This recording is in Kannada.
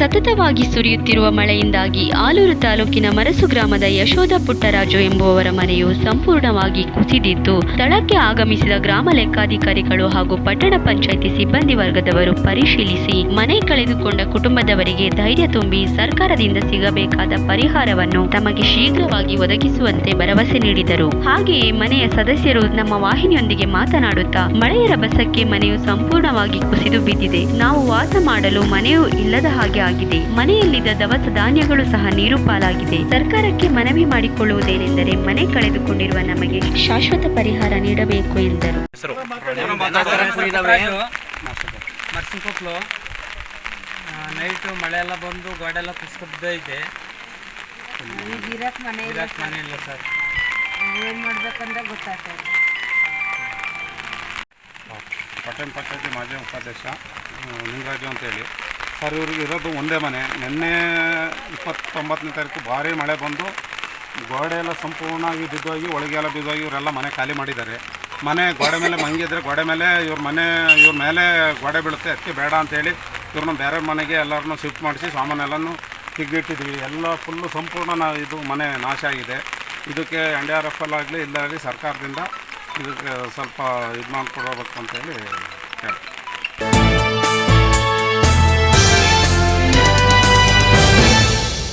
ನಿರಂತರವಾಗಿ ಸುರಿಯುತ್ತಿರುವ ಮಳೆಯಿಂದಾಗಿ ಆಲೂರು ತಾಲೂಕಿನ ಮರಸು ಗ್ರಾಮದ ಯಶೋಧ ಪುಟ್ಟರಾಜು ಎಂಬುವವರ ಮನೆಯು ಸಂಪೂರ್ಣವಾಗಿ ಕುಸಿದಿದ್ದು, ಸ್ಥಳಕ್ಕೆ ಆಗಮಿಸಿದ ಗ್ರಾಮ ಲೆಕ್ಕಾಧಿಕಾರಿಗಳು ಹಾಗೂ ಪಟ್ಟಣ ಪಂಚಾಯಿತಿ ಸಿಬ್ಬಂದಿ ವರ್ಗದವರು ಪರಿಶೀಲಿಸಿ ಮನೆ ಕಳೆದುಕೊಂಡ ಕುಟುಂಬದವರಿಗೆ ಧೈರ್ಯ ತುಂಬಿ ಸರ್ಕಾರದಿಂದ ಸಿಗಬೇಕಾದ ಪರಿಹಾರವನ್ನು ತಮಗೆ ಶೀಘ್ರವಾಗಿ ಒದಗಿಸುವಂತೆ ಭರವಸೆ ನೀಡಿದರು. ಹಾಗೆಯೇ ಮನೆಯ ಸದಸ್ಯರು ನಮ್ಮ ವಾಹಿನಿಯೊಂದಿಗೆ ಮಾತನಾಡುತ್ತಾ ಮಳೆಯ ರಭಸಕ್ಕೆ ಮನೆಯು ಸಂಪೂರ್ಣವಾಗಿ ಕುಸಿದು ಬಿದ್ದಿದೆ. ನಾವು ವಾಸ ಮಾಡಲು ಮನೆಯೂ ಇಲ್ಲದ ಹಾಗೆ ಆಗಿದೆ ಮನೆಯಲ್ಲಿದ್ದ ದವಸ ಧಾನ್ಯಗಳು ಸಹ ನೀರು ಪಾಲಾಗಿದೆ. ಸರ್ಕಾರಕ್ಕೆ ಮನವಿ ಮಾಡಿಕೊಳ್ಳುವುದೇನೆಂದರೆ ಮನೆ ಕಳೆದುಕೊಂಡಿರುವ ನಮಗೆ ಶಾಶ್ವತ ಪರಿಹಾರ ನೀಡಬೇಕು ಎಂದರು. ನೈಟು ಮಳೆ ಎಲ್ಲ ಬಂದು ಗೋಡೆ ಎಲ್ಲ ಕುಸ್ಕಬ್ದ ಇದೆ ಇರಕ್ ಮನೆ ಇಲ್ಲ ಇರಕ್ಕೆ ಮನೆ ಇಲ್ಲ ಸರ್. ಏನ್ ಮಾಡ್ಬೇಕಂತ ಗೊತ್ತಾಗ್ತದೆ ಪಟ್ಟಣ ಪಂಚಾಯತಿ ಮಾಜಿ ಉಪಾಧ್ಯಕ್ಷ ಲಿಂಗರಾಜು ಅಂತ ಅಂತೇಳಿ. ಸರ್ ಇವ್ರಿಗೆ ಇರೋದು ಒಂದೇ ಮನೆ. ನಿನ್ನೆ ಇಪ್ಪತ್ತೊಂಬತ್ತನೇ ತಾರೀಕು ಭಾರಿ ಮಳೆ ಬಂದು ಗೋಡೆ ಎಲ್ಲ ಸಂಪೂರ್ಣವಾಗಿ ಬಿದ್ದೋಗಿ ಒಳಗೆಲ್ಲ ಬಿದ್ದೋಗಿ ಇವರೆಲ್ಲ ಮನೆ ಖಾಲಿ ಮಾಡಿದ್ದಾರೆ. ಮನೆ ಗೋಡೆ ಮೇಲೆ ಮಂಗಿದ್ರೆ ಗೋಡೆ ಮೇಲೆ ಇವ್ರ ಮನೆ, ಇವ್ರ ಮೇಲೆ ಗೋಡೆ ಬೀಳುತ್ತೆ. ಅದಕ್ಕೆ ಬೇಡ ಅಂತೇಳಿ ಇವ್ರನ್ನ ಬೇರೆ ಮನೆಗೆ ಎಲ್ಲರನ್ನೂ ಶಿಫ್ಟ್ ಮಾಡಿಸಿ ಸಾಮಾನೆಲ್ಲನೂ ಹಿಗ್ಗಿಟ್ಟಿದ್ವಿ. ಎಲ್ಲ ಫುಲ್ಲು ಸಂಪೂರ್ಣ ನಾವು ಇದು ಮನೆ ನಾಶ ಆಗಿದೆ. ಇದಕ್ಕೆ ಎನ್ ಡಿ ಆರ್ ಎಫ್ ಎಲ್ ಆಗಲಿ ಇಲ್ಲಾಗಲಿ ಸರ್ಕಾರದಿಂದ ಇದಕ್ಕೆ ಸ್ವಲ್ಪ ಇದು ಮಾಡಿಕೊಡ್ಬೇಕು ಅಂತೇಳಿ ಹೇಳ್ತೀನಿ